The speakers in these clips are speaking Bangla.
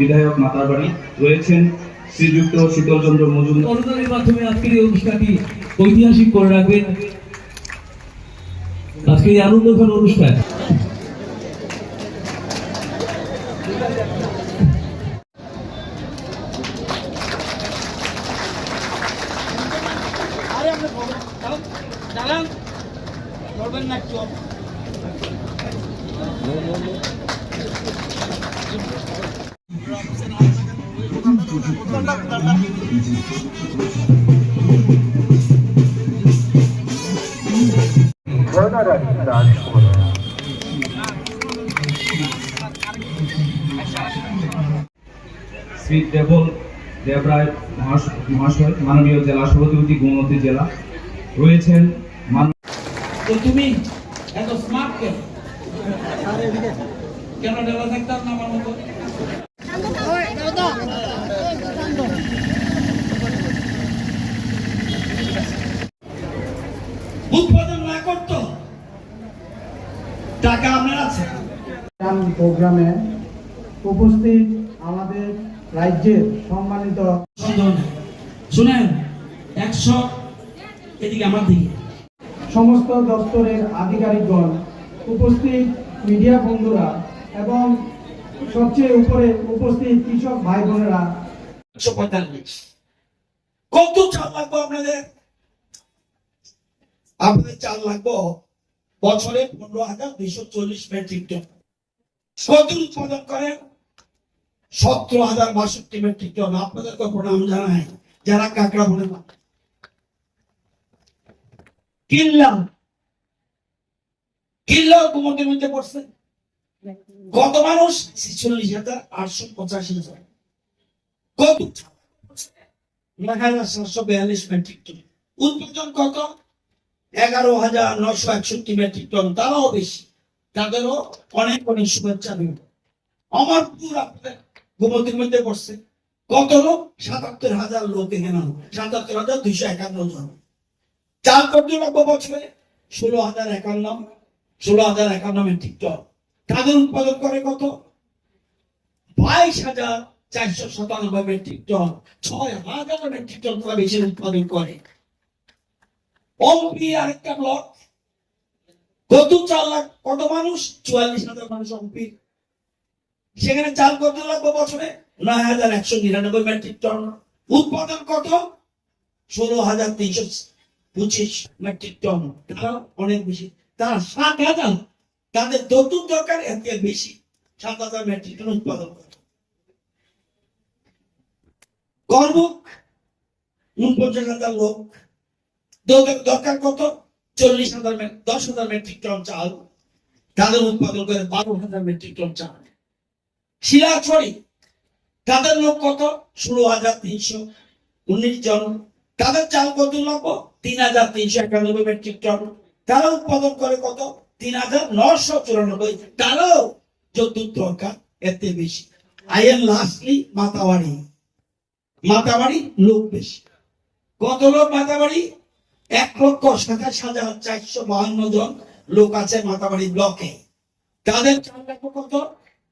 বিধায়ক মাতারবাড়ি রয়েছেন শ্রীযুক্ত শীতলচন্দ্র মজুমদার। করোনার মাধ্যমে আজকের এই অনুষ্ঠানটি ঐতিহাসিক করে রাখবেন। আজকের এই আনন্দঘন অনুষ্ঠান। শ্রী দেবল দেবরায় মহাশ- মহাশয়, মাননীয় জেলা সভাপতি গোমতী জেলা। রয়েছেন তুমি এত স্মার্ট কেন? কেন ডেলা থাকতাম না আমার মতো উৎপাদন না করতো টাকা আপনার আছে গান প্রোগ্রামে উপস্থিত আমাদের রাজ্যের সম্মানিত শুনেন, একশো এদিকে আমার দিকে। সমস্ত দপ্তরের আধিকারিকগণ, উপস্থিত মিডিয়া বন্ধুরা এবং সবচেয়ে উপরে উপস্থিত কৃষক ভাই বোনেরা একশো পঁয়তাল্লিশ। কত চাল লাগবো আপনাদের? আপনাদের চাল লাগবো বছরে পনেরো হাজার দুইশো চল্লিশ মেট্রিক টন। কত উৎপাদন করেন। সতেরো হাজার বাষট্টি মেট্রিক টন। আপনাদেরকে প্রণাম জানাই, যারা কাঁকড়া বলে কিনলাম কিনলাম কুমন্তের মধ্যে পড়ছে। কত মানুষ? ছিচল্লিশ হাজার আটশো পঁচাশি হাজার। কত? হাজার সাতশো বিয়াল্লিশ মেট্রিক টন। উৎপাদন কত? এগারো হাজার নশো একষট্টি মেট্রিক টন। তারাও বেশি। তাদেরও অনেক অনেক শুভেচ্ছা দিন। আমার পুরো আপনাদের গোমতির মধ্যে পড়ছে। কত লোক? সাতাত্তর হাজার লোক এখানে সাতাত্তর হাজার দুইশো একান্ন জন। চার কত লাগবো বছরে ষোলো হাজার একান্ন। ষোলো হাজার একান্ন মেট্রিক টন তাদের উৎপাদন করে কত? বাইশ হাজার চারশো সাতানব্বই মেট্রিক টন ছয় হাজার মেট্রিক টন তারা বেশি উৎপাদন করে। অম্পি আরেকটা ব্লক কত চার লাখ কত মানুষ? চুয়াল্লিশ হাজার মানুষ অম্পি সেখানে চাল কত লাগবে বছরে? নয় হাজার একশো নিরানব্বই মেট্রিক টন। উৎপাদন কত? ষোলো হাজার তিনশো পঁচিশ মেট্রিক টন। অনেক বেশি। তারা সাত হাজার। তাদের নতুন দরকার এর থেকে বেশি। সাত হাজার মেট্রিক টন উৎপাদন করে। করবুক উনপঞ্চাশ হাজার লোক। দরকার কত? চল্লিশ হাজার দশ হাজার মেট্রিক টন চাল, তাদের উৎপাদন করে বারো হাজার মেট্রিক টন চাল। শিলাছড়ি তাদের লোক কত? ষোলো হাজার তিনশো উনিশ জন। তাদের চাল কত লোক তিন হাজার তিনশো একানব্বই মেট্রিক টন তারা উৎপাদন করে কত? তিন হাজার নশো চুরানব্বই। তারাও যদ্দূর দরকার এতে বেশি। I am lastly Matarbari. Matarbari লোক বেশি। কত লোক মাতাবাড়ি? এক লক্ষ সাতাশ হাজার চারশো বাহান্ন জন লোক আছে মাতাবাড়ি ব্লকে। তাদের চাল লাগবে কত?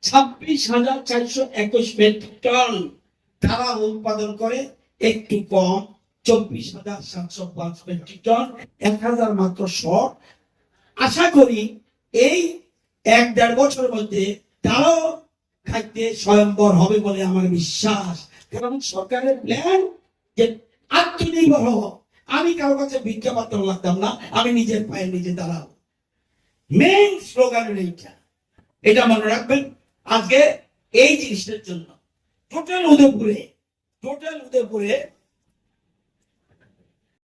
ছাব্বিশ হাজার চারশো একুশ মেট্রিক টন। তারা উৎপাদন করে একটু কম, চব্বিশ হাজার সাতশো পাঁচ মেট্রিক টন, এক হাজার মাত্র শর্ট আশা করি এই এক দেড় বছরের মধ্যে তারাও খাদ্যে স্বয়ম্বর হবে বলে আমার বিশ্বাস। কারণ সরকারের প্ল্যান যে আত্মনির্ভর হব আমি কারও কাছে ভিক্ষা পাত্র লাগতাম না, আমি নিজের পায়ে নিজে দাঁড়াবো মেইন স্লোগানের এইটা। এটা মনে রাখবেন, আজকে এই জিনিসটার জন্য। টোটাল উদয়পুরে টোটাল উদয়পুরে